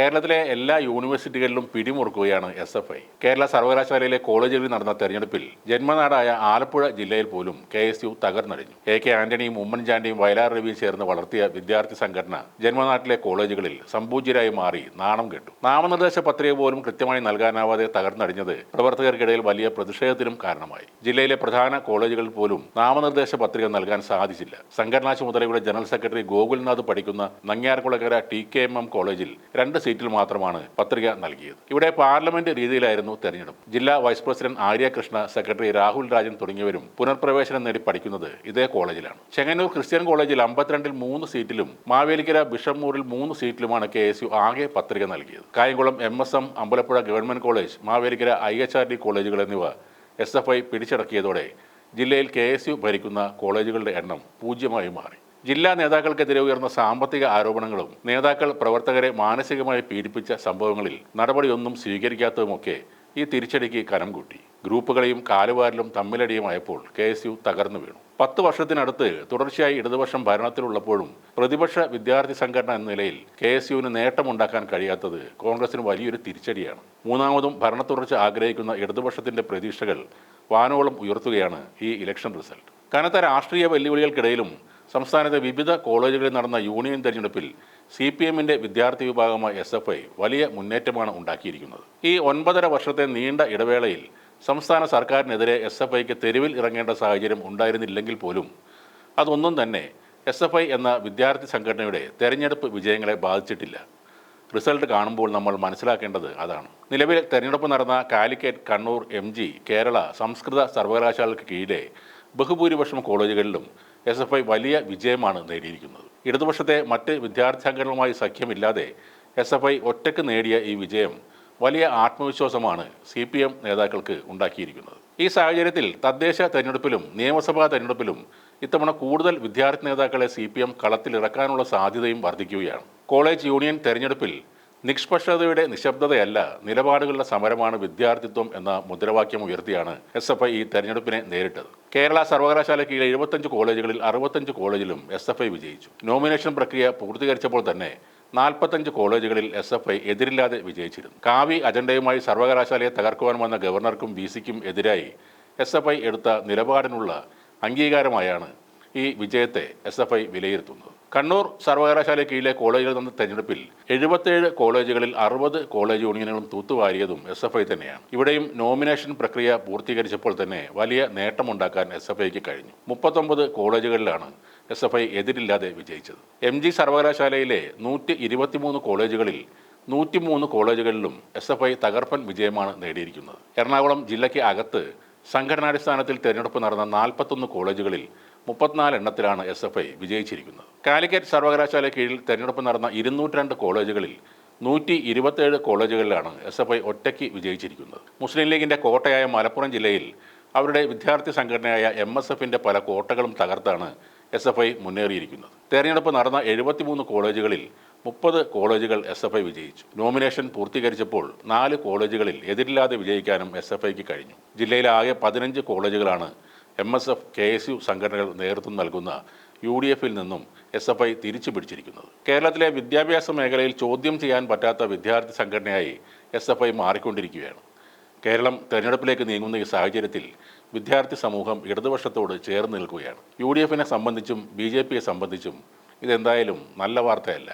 കേരളത്തിലെ എല്ലാ യൂണിവേഴ്സിറ്റികളിലും പിടിമുറുക്കുകയാണ് എസ് എഫ് ഐ. കേരള സർവകലാശാലയിലെ കോളേജുകളിൽ നടന്ന തെരഞ്ഞെടുപ്പിൽ ജന്മനാടായ ആലപ്പുഴ ജില്ലയിൽ പോലും കെ എസ് യു തകർന്നടിഞ്ഞു. എ കെ ആന്റണിയും ഉമ്മൻചാണ്ടിയും വയലാർ രവിയും ചേർന്ന് വളർത്തിയ വിദ്യാർത്ഥി സംഘടന ജന്മനാട്ടിലെ കോളേജുകളിൽ സംപൂജ്യരായി മാറി നാണം കെട്ടു. നാമനിർദ്ദേശ പത്രിക പോലും കൃത്യമായി നൽകാനാവാതെ തകർന്നടിഞ്ഞത് പ്രവർത്തകർക്കിടയിൽ വലിയ പ്രതിഷേധത്തിനും കാരണമായി. ജില്ലയിലെ പ്രധാന കോളേജുകളിൽ പോലും നാമനിർദ്ദേശ പത്രിക നൽകാൻ സാധിച്ചില്ല. സംഘടനാ ചുമതലയുടെ ജനറൽ സെക്രട്ടറി ഗോകുൽനാഥ് പഠിക്കുന്ന Nangiarkulangara T K M M കോളേജിൽ രണ്ട് സീറ്റിൽ മാത്രമാണ് പത്രിക നൽകിയത്. ഇവിടെ പാർലമെന്റ് രീതിയിലായിരുന്നു തെരഞ്ഞെടുപ്പ്. ജില്ലാ vice president Arya Krishna secretary Rahul Rajan തുടങ്ങിയവരും പുനർപ്രവേശനം നേടി പഠിക്കുന്നത് ഇതേ കോളേജിലാണ്. ചെങ്ങന്നൂർ ക്രിസ്ത്യൻ കോളേജിൽ അമ്പത്തിരണ്ടിൽ മൂന്ന് സീറ്റിലും മാവേലിക്കര ബിഷപ്പൂരിൽ മൂന്ന് സീറ്റിലുമാണ് കെ എസ് യു ആകെ പത്രിക നൽകിയത്. Kayamkulam M S M Ambalappuzha government college Mavelikkara I H R D കോളേജുകൾ എന്നിവ എസ് എഫ് ഐ പിടിച്ചടക്കിയതോടെ ജില്ലയിൽ കെ എസ് യു ഭരിക്കുന്ന കോളേജുകളുടെ എണ്ണം പൂജ്യമായി മാറി. ജില്ലാ നേതാക്കൾക്കെതിരെ ഉയർന്ന സാമ്പത്തിക ആരോപണങ്ങളും നേതാക്കൾ പ്രവർത്തകരെ മാനസികമായി പീഡിപ്പിച്ച സംഭവങ്ങളിൽ നടപടിയൊന്നും സ്വീകരിക്കാത്തതുമൊക്കെ ഈ തിരിച്ചടിക്ക് കനം കൂട്ടി. ഗ്രൂപ്പുകളെയും കാലുവാരിലും തമ്മിലടിയുമായപ്പോൾ കെ എസ് യു തകർന്നു വീണു. പത്ത് വർഷത്തിനടുത്ത് തുടർച്ചയായി ഇടതുപക്ഷം ഭരണത്തിലുള്ളപ്പോഴും പ്രതിപക്ഷ വിദ്യാർത്ഥി സംഘടന എന്ന നിലയിൽ കെ എസ് യുവിന് നേട്ടമുണ്ടാക്കാൻ കഴിയാത്തത് കോൺഗ്രസിന് വലിയൊരു തിരിച്ചടിയാണ്. മൂന്നാമതും ഭരണ തുടർച്ച ആഗ്രഹിക്കുന്ന ഇടതുപക്ഷത്തിന്റെ പ്രതീക്ഷകൾ വാനോളം ഉയർത്തുകയാണ് ഈ ഇലക്ഷൻ റിസൾട്ട്. കനത്ത രാഷ്ട്രീയ വെല്ലുവിളികൾക്കിടയിലും സംസ്ഥാനത്തെ വിവിധ കോളേജുകളിൽ നടന്ന യൂണിയൻ തെരഞ്ഞെടുപ്പിൽ സി പി എമ്മിന്റെ വിദ്യാർത്ഥി വിഭാഗമായ എസ് എഫ് ഐ വലിയ മുന്നേറ്റമാണ് ഉണ്ടാക്കിയിരിക്കുന്നത്. ഈ ഒൻപതര വർഷത്തെ നീണ്ട ഇടവേളയിൽ സംസ്ഥാന സർക്കാരിനെതിരെ എസ് എഫ് ഐക്ക് തെരുവിൽ ഇറങ്ങേണ്ട സാഹചര്യം ഉണ്ടായിരുന്നില്ലെങ്കിൽ പോലും അതൊന്നും തന്നെ എസ് എഫ് ഐ എന്ന വിദ്യാർത്ഥി സംഘടനയുടെ തെരഞ്ഞെടുപ്പ് വിജയങ്ങളെ ബാധിച്ചിട്ടില്ല. റിസൾട്ട് കാണുമ്പോൾ നമ്മൾ മനസ്സിലാക്കേണ്ടത് അതാണ്. നിലവിൽ തെരഞ്ഞെടുപ്പ് നടന്ന കാലിക്കറ്റ് കണ്ണൂർ എം കേരള സംസ്കൃത സർവകലാശാലയ്ക്ക് കീഴിലെ ബഹുഭൂരിപക്ഷം കോളേജുകളിലും എസ് എഫ് ഐ വലിയ വിജയമാണ് നേടിയിരിക്കുന്നത്. ഇടതുപക്ഷത്തെ മറ്റ് വിദ്യാർത്ഥി സംഘടനകളുമായി സഖ്യമില്ലാതെ എസ് എഫ് ഐ ഒറ്റയ്ക്ക് നേടിയ ഈ വിജയം വലിയ ആത്മവിശ്വാസമാണ് സി പി എം നേതാക്കൾക്ക് ഉണ്ടാക്കിയിരിക്കുന്നത്. ഈ സാഹചര്യത്തിൽ തദ്ദേശ തെരഞ്ഞെടുപ്പിലും നിയമസഭാ തെരഞ്ഞെടുപ്പിലും ഇത്തവണ കൂടുതൽ വിദ്യാർത്ഥി നേതാക്കളെ സി പി എം കളത്തിലിറക്കാനുള്ള സാധ്യതയും വർദ്ധിക്കുകയാണ്. കോളേജ് യൂണിയൻ തെരഞ്ഞെടുപ്പിൽ നിഷ്പക്ഷതയുടെ നിശബ്ദതയല്ല നിലപാടുകളുടെ സമരമാണ് വിദ്യാർത്ഥിത്വം എന്ന മുദ്രാവാക്യം ഉയർത്തിയാണ് എസ് എഫ് ഐ ഈ തെരഞ്ഞെടുപ്പിനെ നേരിട്ടത്. കേരള സർവകലാശാല കീഴിൽ എഴുപത്തഞ്ച് കോളേജുകളിൽ അറുപത്തഞ്ച് കോളേജിലും എസ് എഫ് ഐ വിജയിച്ചു. നോമിനേഷൻ പ്രക്രിയ പൂർത്തീകരിച്ചപ്പോൾ തന്നെ നാൽപ്പത്തഞ്ച് കോളേജുകളിൽ എസ് എഫ് ഐ എതിരില്ലാതെ വിജയിച്ചിരുന്നു. കാവി അജണ്ടയുമായി സർവകലാശാലയെ തകർക്കുവാൻ വന്ന ഗവർണർക്കും വി സിക്കും എതിരായി എസ് എഫ് ഐ എടുത്ത നിലപാടിനുള്ള അംഗീകാരമായാണ് ഈ വിജയത്തെ എസ് എഫ് ഐ വിലയിരുത്തുന്നത്. കണ്ണൂർ സർവകലാശാല കീഴിലെ കോളേജുകളിൽ നടന്ന തെരഞ്ഞെടുപ്പിൽ എഴുപത്തേഴ് കോളേജുകളിൽ അറുപത് കോളേജ് യൂണിയനുകളും തൂത്തുവാരിയതും എസ് എഫ് ഐ തന്നെയാണ്. ഇവിടെയും നോമിനേഷൻ പ്രക്രിയ പൂർത്തീകരിച്ചപ്പോൾ തന്നെ വലിയ നേട്ടമുണ്ടാക്കാൻ എസ് എഫ് ഐക്ക് കഴിഞ്ഞു. മുപ്പത്തൊമ്പത് കോളേജുകളിലാണ് എസ് എഫ് ഐ എതിരില്ലാതെ വിജയിച്ചത്. എം ജി സർവകലാശാലയിലെ നൂറ്റി ഇരുപത്തിമൂന്ന് കോളേജുകളിൽ നൂറ്റിമൂന്ന് കോളേജുകളിലും എസ് എഫ് ഐ തകർപ്പൻ വിജയമാണ് നേടിയിരിക്കുന്നത്. എറണാകുളം ജില്ലയ്ക്ക് അകത്ത് സംഘടനാടിസ്ഥാനത്തിൽ തെരഞ്ഞെടുപ്പ് നടന്ന നാൽപ്പത്തൊന്ന് കോളേജുകളിൽ മുപ്പത്തിനാല് എണ്ണത്തിലാണ് എസ് എഫ് ഐ വിജയിച്ചിരിക്കുന്നത്. കാലിക്കറ്റ് സർവകലാശാല കീഴിൽ തെരഞ്ഞെടുപ്പ് നടന്ന ഇരുന്നൂറ്റിരണ്ട് കോളേജുകളിൽ നൂറ്റി ഇരുപത്തേഴ് കോളേജുകളിലാണ് എസ് എഫ് ഐ ഒറ്റയ്ക്ക് വിജയിച്ചിരിക്കുന്നത്. മുസ്ലിം ലീഗിന്റെ കോട്ടയായ മലപ്പുറം ജില്ലയിൽ അവരുടെ വിദ്യാർത്ഥി സംഘടനയായ എം എസ് എഫിന്റെ പല കോട്ടകളും തകർത്താണ് എസ് എഫ് ഐ മുന്നേറിയിരിക്കുന്നത്. തെരഞ്ഞെടുപ്പ് നടന്ന എഴുപത്തിമൂന്ന് കോളേജുകളിൽ മുപ്പത് കോളേജുകൾ എസ് എഫ് ഐ വിജയിച്ചു. നോമിനേഷൻ പൂർത്തീകരിച്ചപ്പോൾ നാല് കോളേജുകളിൽ എതിരില്ലാതെ വിജയിക്കാനും എസ് എഫ് ഐക്ക് കഴിഞ്ഞു. ജില്ലയിലാകെ പതിനഞ്ച് കോളേജുകളാണ് M S F K S U സംഘടനകൾ നേതൃത്വം നൽകുന്ന യു ഡി എഫിൽ നിന്നും എസ് എഫ് ഐ തിരിച്ചു പിടിച്ചിരിക്കുന്നത് കേരളത്തിലെ വിദ്യാഭ്യാസ മേഖലയിൽ ചോദ്യം ചെയ്യാൻ പറ്റാത്ത വിദ്യാർത്ഥി സംഘടനയായി എസ് എഫ് ഐ മാറിക്കൊണ്ടിരിക്കുകയാണ്. കേരളം തെരഞ്ഞെടുപ്പിലേക്ക് നീങ്ങുന്ന ഈ സാഹചര്യത്തിൽ വിദ്യാർത്ഥി സമൂഹം ഇടതുപക്ഷത്തോട് ചേർന്ന് നിൽക്കുകയാണ്. യു ഡി എഫിനെ സംബന്ധിച്ചും ബി ജെ പിയെ സംബന്ധിച്ചും ഇതെന്തായാലും നല്ല വാർത്തയല്ല.